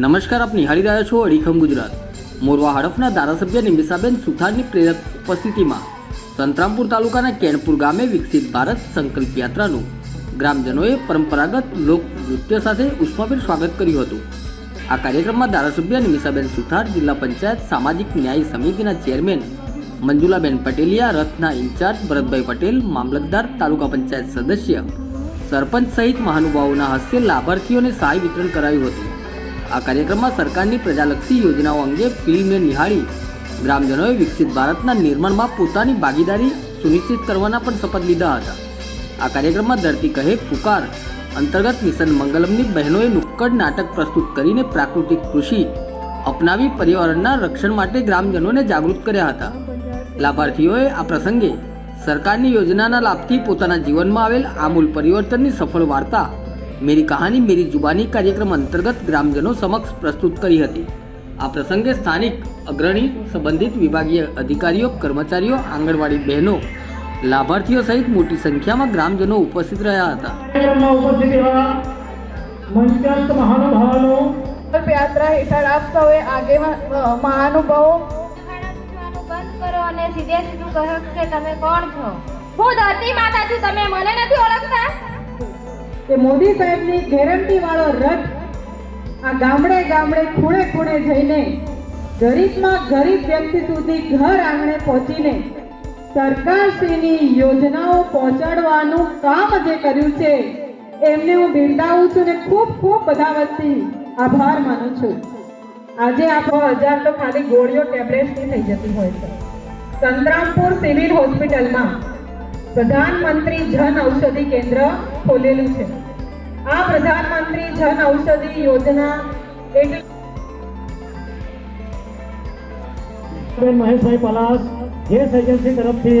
નમસ્કાર, આપ નિહાળી રહ્યા છો અડીખમ ગુજરાત. મોરવા હડફના ધારાસભ્ય નિમિષાબેન સુથારની પ્રેરક ઉપસ્થિતિમાં સંતરામપુર તાલુકાના કેણપુર ગામે વિકસિત ભારત સંકલ્પ યાત્રાનું ગ્રામજનોએ પરંપરાગત લોક નૃત્ય સાથે ઉષ્માભેર સ્વાગત કર્યું હતું. આ કાર્યક્રમમાં ધારાસભ્ય નિમિષાબેન સુથાર, જિલ્લા પંચાયત સામાજિક ન્યાય સમિતિના ચેરમેન મંજુલાબેન પટેલિયા, રથના ઇન્ચાર્જ ભરતભાઈ પટેલ, મામલતદાર તાલુકા પંચાયત સદસ્ય, સરપંચ સહિત મહાનુભાવોના હસ્તે લાભાર્થીઓને સહાય વિતરણ કરાયું હતું. આ કાર્યક્રમમાં સરકારની પ્રજાલક્ષી યોજનાઓ અંગે ફિલ્મને નિહાળી. ગ્રામજનોએ વિકસિત ભારતના નિર્માણમાં પોતાની ભાગીદારી સુનિશ્ચિત કરવાના પણ શપથ લીધા હતા. આ કાર્યક્રમમાં ધરતી કહે પુકાર. અંતર્ગત મિશન મંગલમની બહેનોએ નુક્કડ નાટક પ્રસ્તુત કરીને પ્રાકૃતિક કૃષિ અપનાવી પર્યાવરણના રક્ષણ માટે ગ્રામજનોને જાગૃત કર્યા હતા. લાભાર્થીઓએ આ પ્રસંગે સરકારની યોજનાના લાભથી પોતાના જીવનમાં આવેલ આમૂલ પરિવર્તનની સફળ વાર્તા મેરી કહાની મેરી જુબાની કાર્યક્રમ અંતર્ગત ગ્રામજનો સમક્ષ પ્રસ્તુત કરી હતી. આ પ્રસંગે સ્થાનિક અગ્રણી સંબંધિત વિભાગીય અધિકારીઓ કર્મચારીઓ આંગણવાડી બહેનો લાભાર્થીઓ સહિત મોટી સંખ્યામાં ગ્રામજનો ઉપસ્થિત રહ્યા હતા. યાત્રા હેઠળ આપ સૌએ આગેવાન મહાનુભાવો. બંધ કરો અને સીધે સીધું કહો કે તમે કોણ છો? હું ધરતી માતા છું તમે મને નથી ઓળખતા? કે મોદી સાહેબની ગેરંટી વાળો રથ આ ગામડે ગામડે ખૂણે ખૂણે જઈને ગરીબમાં ગરીબ વ્યક્તિ સુધી ઘર આંગણે પહોંચીને સરકારશ્રીની યોજનાઓ પહોંચાડવાનું કામ જે કર્યું છે, એમને હું બિરદાવું છું ને ખૂબ ખૂબ બધા વચ્ચે આભાર માનું છું. આજે આપણો હજાર તો ખાલી ગોળીઓ ટેબ્લેટ્સની થઈ જતી હોય છે. સંતરામપુર સિવિલ હોસ્પિટલમાં પ્રધાનમંત્રી જન ઔષધિ કેન્દ્ર ખોલેલું છે. આ પ્રધાનમંત્રી જન ઔષધિ યોજના એટલે મહેશભાઈ પલાસ, ગેસ એજન્સી તરફથી